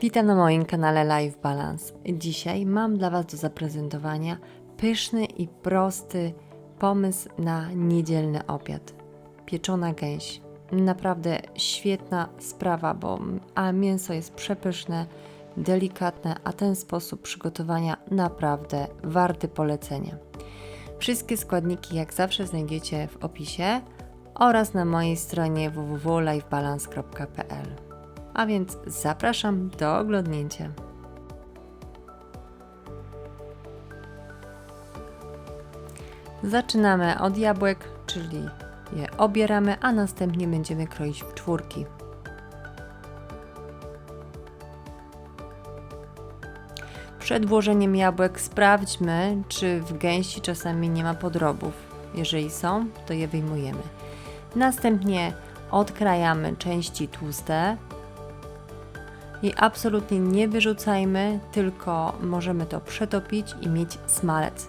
Witam na moim kanale Life Balance. Dzisiaj mam dla Was do zaprezentowania pyszny i prosty pomysł na niedzielny obiad. Pieczona gęś. Naprawdę świetna sprawa, bo a mięso jest przepyszne, delikatne, a ten sposób przygotowania naprawdę warty polecenia. Wszystkie składniki jak zawsze znajdziecie w opisie oraz na mojej stronie www.lifebalance.pl. A więc zapraszam do oglądnięcia. Zaczynamy od jabłek, czyli je obieramy, a następnie będziemy kroić w czwórki. Przed włożeniem jabłek sprawdźmy, czy w gęsi czasami nie ma podrobów. Jeżeli są, to je wyjmujemy. Następnie odkrajamy części tłuste i absolutnie nie wyrzucajmy, tylko możemy to przetopić i mieć smalec.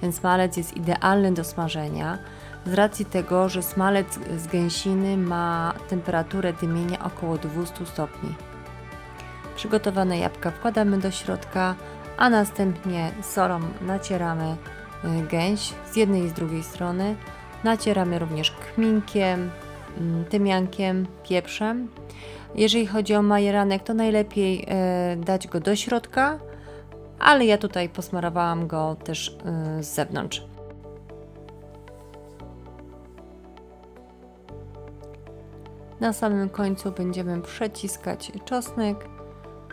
Ten smalec jest idealny do smażenia z racji tego, że smalec z gęsiny ma temperaturę dymienia około 200 stopni. Przygotowane jabłka wkładamy do środka, a następnie solą nacieramy y, gęś z jednej i z drugiej strony. Nacieramy również kminkiem, mm, tymiankiem, pieprzem. Jeżeli chodzi o majeranek, to najlepiej e, dać go do środka, ale ja tutaj posmarowałam go też e, z zewnątrz. Na samym końcu będziemy przeciskać czosnek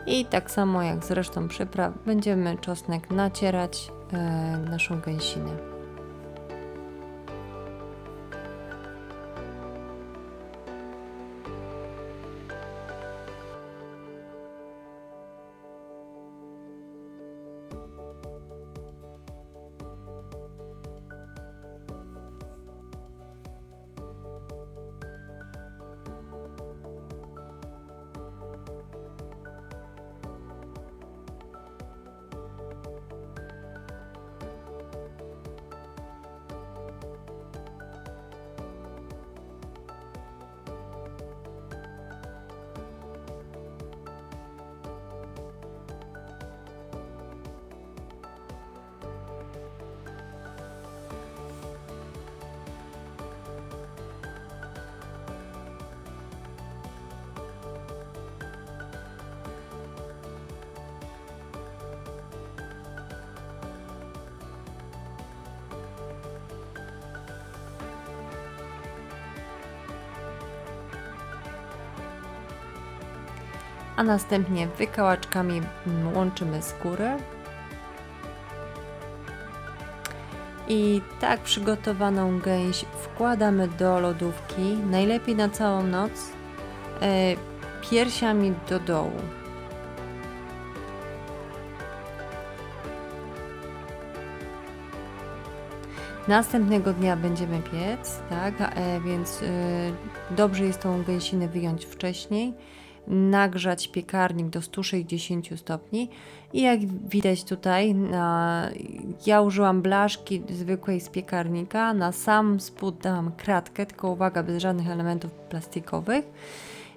i tak samo jak z resztą przypraw będziemy czosnek nacierać e, naszą gęsinę. A następnie wykałaczkami łączymy skórę. I tak przygotowaną gęś wkładamy do lodówki, najlepiej na całą noc, e, piersiami do dołu. Następnego dnia będziemy piec, tak, e, więc e, dobrze jest tą gęsinę wyjąć wcześniej nagrzać piekarnik do 160 stopni. I jak widać tutaj, na, ja użyłam blaszki zwykłej z piekarnika, na sam spód dałam kratkę, tylko uwaga, bez żadnych elementów plastikowych.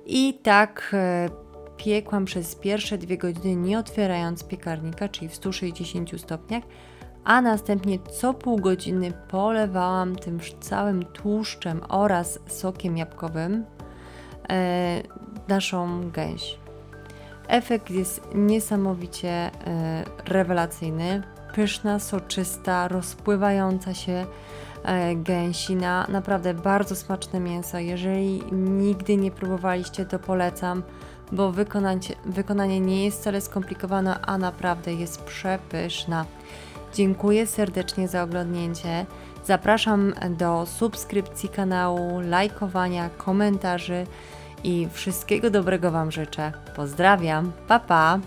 I tak e, piekłam przez pierwsze dwie godziny nie otwierając piekarnika, czyli w 160 stopniach, a następnie co pół godziny polewałam tym całym tłuszczem oraz sokiem jabłkowym naszą gęś. Efekt jest niesamowicie e, rewelacyjny. Pyszna, soczysta, rozpływająca się e, gęsina. Naprawdę bardzo smaczne mięso. Jeżeli nigdy nie próbowaliście, to polecam, bo wykonanie, wykonanie nie jest wcale skomplikowane, a naprawdę jest przepyszna. Dziękuję serdecznie za oglądnięcie. Zapraszam do subskrypcji kanału, lajkowania, komentarzy i wszystkiego dobrego Wam życzę. Pozdrawiam, pa pa!